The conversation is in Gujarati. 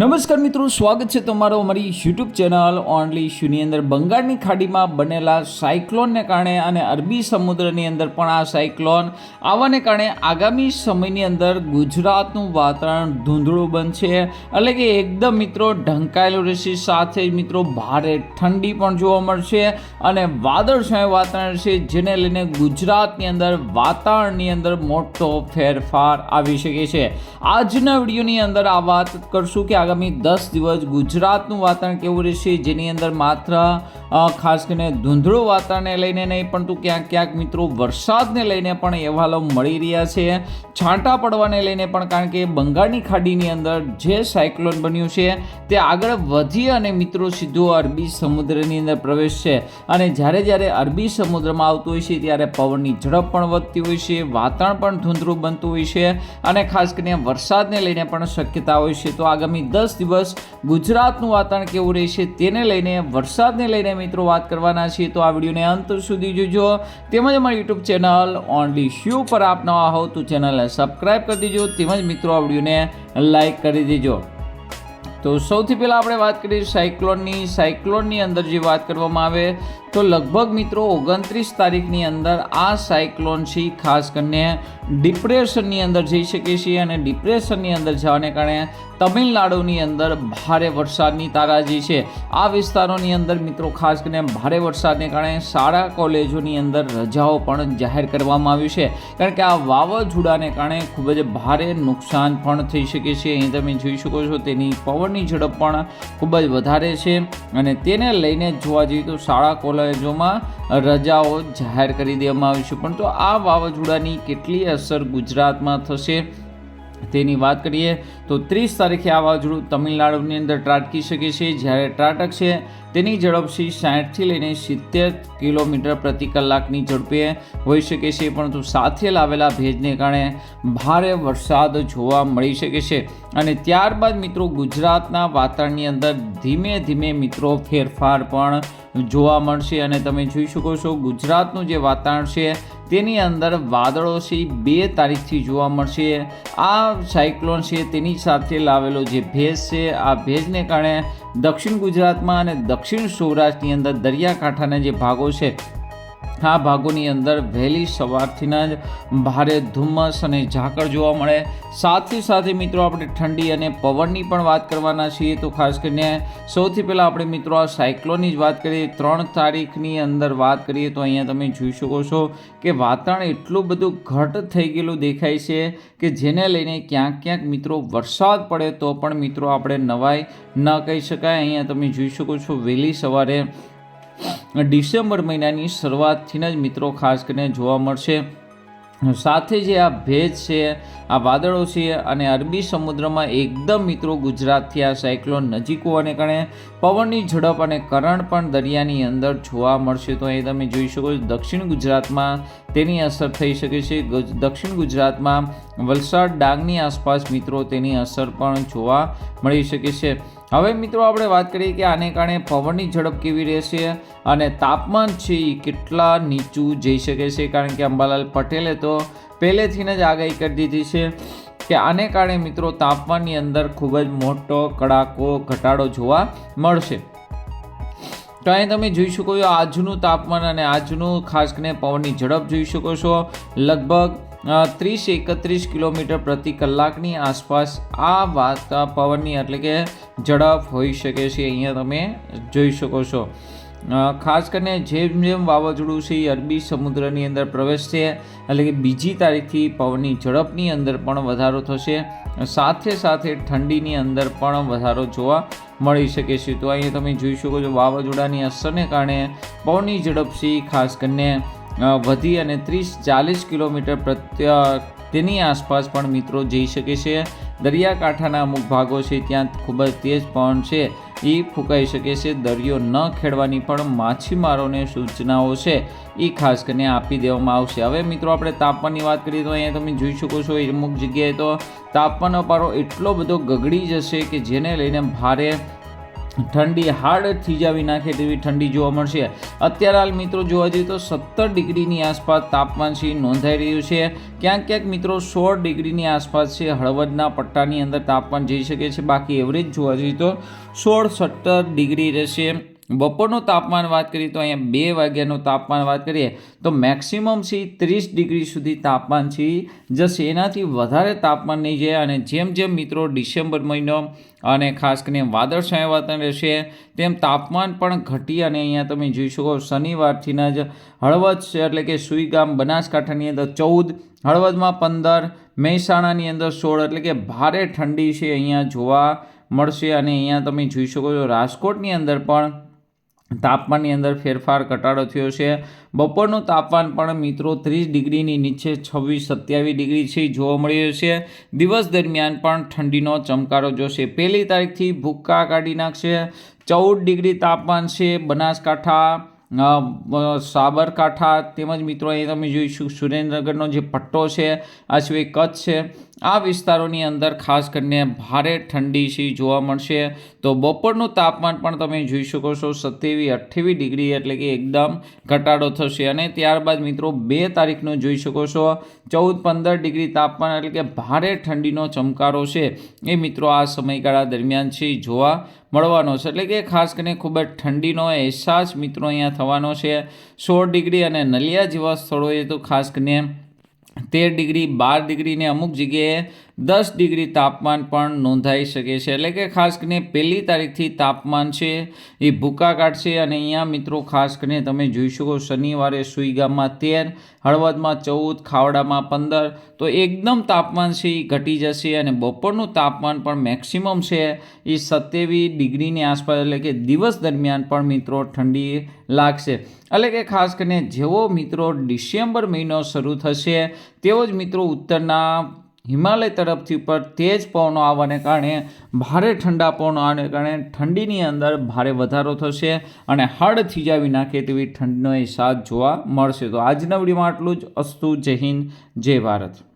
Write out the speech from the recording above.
નમસ્કાર મિત્રો, સ્વાગત છે તમારો અમારી યુટ્યુબ ચેનલ ઓનલી ઇશ્યુની અંદર. બંગાળની ખાડીમાં બનેલા સાયક્લોનને કારણે અને અરબી સમુદ્રની અંદર પણ આ સાયક્લોન આવવાને કારણે આગામી સમયની અંદર ગુજરાતનું વાતાવરણ ધૂંધળું બનશે. એટલે કે એકદમ મિત્રો, ઢંકાયેલું રહેશે. સાથે મિત્રો, ભારે ઠંડી પણ જોવા મળશે અને વાદળછાયું વાતાવરણ છે જેને લઈને ગુજરાતની અંદર વાતાવરણની અંદર મોટો ફેરફાર આવી શકે છે. આજના વિડીયોની અંદર આ વાત કરશું કે આગામી દસ દિવસ ગુજરાતનું વાતાવરણ કેવું રહેશે? જેની અંદર માત્ર ખાસ કરીને ધૂંધળું વાતાવરણને લઈને નહીં, પરંતુ ક્યાંક ક્યાંક મિત્રો વરસાદને લઈને પણ અહેવાલો મળી રહ્યા છે. છાંટા પડવાને લઈને પણ કારણ કે બંગાળની ખાડીની અંદર જે સાયક્લોન બન્યું છે, તે આગળ વધી અને મિત્રો સીધો અરબી સમુદ્રની અંદર પ્રવેશ છે. અને જ્યારે જ્યારે અરબી સમુદ્રમાં આવતું હોય છે, ત્યારે પવનની ઝડપ પણ વધતી હોય છે, વાતાવરણ પણ ધૂંધળું બનતું હોય છે અને ખાસ કરીને વરસાદને લઈને પણ શક્યતા હોય છે. તો આગામી દસ દિવસ ગુજરાતનું વાતાવરણ કેવું રહેશે, તેને લઈને, વરસાદને લઈને મિત્રો વાત કરવાના છીએ તો આ વિડીયોને અંત સુધી જોજો. તેમજ અમારી યુટ્યુબ ચેનલ ઓનલી શ્યુ પર આપ નવા હો તો ચેનલને સબસ્ક્રાઈબ કરી દેજો. તેમજ મિત્રો આ વિડીયોને લાઈક કરી દેજો. તો સૌથી પહેલાં આપણે વાત કરીએ સાયક્લોનની. સાયક્લોનની અંદર જે વાત કરવામાં આવે તો લગભગ મિત્રો ઓગણત્રીસ તારીખની અંદર આ સાયક્લોન છે ખાસ કરીને ડિપ્રેશનની અંદર જઈ શકે છે અને ડિપ્રેશનની અંદર જવાને કારણે તમિલનાડુની અંદર ભારે વરસાદની તારાજી છે. આ વિસ્તારોની અંદર મિત્રો ખાસ કરીને ભારે વરસાદને કારણે શાળા, કોલેજોની અંદર રજાઓ પણ જાહેર કરવામાં આવી છે. કારણ કે આ વાવાઝોડાને કારણે ખૂબ જ ભારે નુકસાન પણ થઈ શકે છે. અહીં તમે જોઈ શકો છો તેની પવનની ઝડપ પણ ખૂબ જ વધારે છે અને તેને લઈને જોવા જઈએ તો શાળા, કોલેજોમાં રજાઓ જાહેર કરી દેવામાં આવી છે. પણ તો આ વાવાઝોડાની કેટલી અસર ગુજરાતમાં થશે? તેની વાત કરીએ તો ત્રીસ તારીખે આ વાવાઝોડું તમિલનાડુની અંદર ત્રાટકી શકે છે. જ્યારે ત્રાટક છે, તેની ઝડપ છે સાઠથી લઈને સિત્તેર કિલોમીટર પ્રતિ કલાકની ઝડપે હોઈ શકે છે. પરંતુ સાથે લાવેલા ભેજને કારણે ભારે વરસાદ જોવા મળી શકે છે. અને ત્યારબાદ મિત્રો ગુજરાતના વાતાવરણની અંદર ધીમે ધીમે મિત્રો ફેરફાર પણ જોવા મળશે અને તમે જોઈ શકો છો ગુજરાતનું જે વાતાવરણ છે, તેની અંદર વાદળો છે, બે તારીખથી જોવા મળશે. આ સાયક્લોન છે, તેની સાથે લાવેલો જે ભેજ છે, આ ભેજને કારણે દક્ષિણ ગુજરાતમાં અને દક્ષિણ સૌરાષ્ટ્રની અંદર દરિયાકાંઠાના જે ભાગો છે આ ભાગોની અંદર વહેલી સવારથીના જ ભારે ધુમ્મસ અને ઝાકળ જોવા મળે. સાથે સાથે મિત્રો, આપણે ઠંડી અને પવનની પણ વાત કરવાના છીએ. તો ખાસ કરીને સૌથી પહેલાં આપણે મિત્રો આ સાયક્લોનની જ વાત કરીએ. ત્રણ તારીખની અંદર વાત કરીએ તો અહીંયા તમે જોઈ શકો છો કે વાતાવરણ એટલું બધું ઘટ થઈ ગયેલું દેખાય છે કે જેને લઈને ક્યાંક ક્યાંક મિત્રો વરસાદ પડે તો પણ મિત્રો આપણે નવાઈ ન કહી શકાય. અહીંયા તમે જોઈ શકો છો વહેલી સવારે ડિસેમ્બર મહિનાની શરૂઆતથી જ મિત્રો ખાસ કરીને જોવા મળશે. સાથે જે આ ભેજ છે, આ વાદળો છે અને અરબી સમુદ્રમાં એકદમ મિત્રો ગુજરાતથી આ સાયક્લોન નજીક હોવાને કારણે પવનની ઝડપ અને કરંટ પણ દરિયાની અંદર જોવા મળશે. તો એ તમે જોઈ શકો છો દક્ષિણ ગુજરાતમાં તેની અસર થઈ શકે છે. દક્ષિણ ગુજરાતમાં વલસાડ ડાંગની આસપાસ મિત્રો તેની અસર પણ જોવા મળી શકે છે. હવે મિત્રો આપણે વાત કરીએ કે આને કારણે પવનની ઝડપ કેવી રહેશે અને તાપમાન છે એ કેટલા નીચું જઈ શકે છે? કારણ કે અંબાલાલ પટેલે તો પહેલેથી જ આગાહી કરી દીધી છે કે આને કારણે મિત્રો તાપમાનની અંદર ખૂબ જ મોટો કડાકો, ઘટાડો જોવા મળશે. તો અહીં તમે જોઈ શકો છો આજનું તાપમાન અને આજનું ખાસ કરીને પવનની ઝડપ જોઈ શકો છો. લગભગ ત્રીસ એકત્રીસ કિલોમીટર પ્રતિ કલાકની આસપાસ આ વાત પવનની એટલે કે ઝડપ હોઈ શકે છે, અહીંયા તમે જોઈ શકો છો. ખાસ કરીને જેમ જેમ વાવાઝોડું છે, એ અરબી સમુદ્રની અંદર પ્રવેશશે એટલે કે બીજી તારીખથી પવનની ઝડપની અંદર પણ વધારો થશે. સાથે સાથે ઠંડીની અંદર પણ વધારો જોવા મળી શકે છે. તો અહીંયા તમે જોઈ શકો છો, વાવાઝોડાની અસરને કારણે પવનની ઝડપ છે, ખાસ કરીને વધી અને ત્રીસ ચાલીસ કિલોમીટર પ્રત્ય તેની આસપાસ પણ મિત્રો જઈ શકે છે. દરિયાકાંઠાના અમુક ભાગો છે ત્યાં ખૂબ જ તેજ પવન છે. એ ફૂંકાઈ શકે છે. દરિયો ન ખેડવાની પણ માછીમારોને સૂચનાઓ છે. એ ખાસ કરીને આપી દેવામાં આવશે. હવે મિત્રો આપણે તાપમાનની વાત કરીએ તો અહીંયા તમે જોઈ શકો છો અમુક જગ્યાએ તો તાપમાનનો પારો એટલો બધો ગગડી જશે કે જેને લઈને ભારે ઠંડી હાડ થીજાવી નાખે તેવી ઠંડી જોવા મળશે. અત્યારે હાલ મિત્રો જોવા જઈએ તો સત્તર ડિગ્રીની આસપાસ તાપમાન છે, નોંધાઈ રહ્યું છે. ક્યાંક ક્યાંક મિત્રો સોળ ડિગ્રીની આસપાસ છે, હળવદના પટ્ટાની અંદર તાપમાન જઈ શકે છે. બાકી એવરેજ જોવા જઈએ તો સોળ સત્તર ડિગ્રી રહેશે. બપોરનું તાપમાન વાત કરીએ તો અહીંયા બે વાગ્યાનું તાપમાન વાત કરીએ તો મેક્સિમમ છે ત્રીસ ડિગ્રી સુધી તાપમાન છે. જશે એનાથી વધારે તાપમાન નહીં જાય અને જેમ જેમ મિત્રો ડિસેમ્બર મહિનો અને ખાસ કરીને વાદળછાયા વાતાવરણ રહેશે, તેમ તાપમાન પણ ઘટી અને અહીંયા તમે જોઈ શકો શનિવારથીના જ હળવદ એટલે કે સુઈગામ બનાસકાંઠાની અંદર ચૌદ, હળવદમાં પંદર, મહેસાણાની અંદર સોળ એટલે કે ભારે ઠંડી છે અહીંયા જોવા મળશે અને અહીંયા તમે જોઈ શકો છો રાજકોટની અંદર પણ તાપમાનની અંદર ફેરફાર ઘટાડો થયો છે. બપોરનું તાપમાન પણ મિત્રો ત્રીસ ડિગ્રીની નીચે છવ્વીસ સત્યાવીસ ડિગ્રી છે જોવા મળી રહ્યું છે. દિવસ દરમિયાન પણ ઠંડીનો ચમકારો જોશે. પહેલી તારીખથી ભૂક્કા કાઢી નાખશે. ચૌદ ડિગ્રી તાપમાન છે બનાસકાંઠા સાબરકાંઠા. તેમજ મિત્રો અહીં તમે જોઈશું સુરેન્દ્રનગરનો જે પટ્ટો છે, આ સિવાય કચ્છ છે. આ વિસ્તારોની અંદર ખાસ કરીને ભારે ઠંડી સી જોવા મળશે. તો બપોરનું તાપમાન પણ તમે જોઈ શકો છો, સત્યાવીસ, અઠ્યાવીસ ડિગ્રી એટલે કે એકદમ ઘટાડો થશે. અને ત્યારબાદ મિત્રો બે તારીખનું જોઈ શકો છો, ચૌદ, પંદર ડિગ્રી તાપમાન એટલે કે ભારે ઠંડીનો ચમકારો છે. એ મિત્રો આ સમયગાળા દરમિયાન છે, જોવા મળવાનો છે. એટલે કે ખાસ કરીને ખૂબ જ ઠંડીનો અહેસાસ મિત્રો અહીંયા થવાનો છે. સોળ ડિગ્રી અને નલિયા જેવા સ્થળોએ તો ખાસ કરીને તેર ડિગ્રી બાર ડિગ્રીને અમુક જગ્યાએ દસ ડિગ્રી તાપમાન પણ નોંધાઈ શકે છે. એટલે કે ખાસ કરીને પહેલી તારીખથી તાપમાન છે, એ ભૂકા કાઢશે અને અહીંયા મિત્રો ખાસ કરીને તમે જોઈ શકો શનિવારે સુઈગામમાં તેર, હળવદમાં ચૌદ, ખાવડામાં પંદર, તો એકદમ તાપમાન છે, એ ઘટી જશે અને બપોરનું તાપમાન પણ મેક્સિમમ છે, એ સત્યાવીસ ડિગ્રીની આસપાસ, એટલે કે દિવસ દરમિયાન પણ મિત્રો ઠંડી લાગશે. એટલે કે ખાસ કરીને જેવો મિત્રો ડિસેમ્બર મહિનો શરૂ થશે, તેવો જ મિત્રો ઉત્તરના હિમાલય તરફથી ઉપર તેજ પવનો આવવાને કારણે ભારે ઠંડા પવનો આવવાને કારણે ઠંડીની અંદર ભારે વધારો થશે અને હળ થીજાવી નાખે તેવી ઠંડીનો અહેસાસ જોવા મળશે. તો આજના વિડીયોમાં આટલું જ. અસ્તુ, જય હિન્દ, જય ભારત.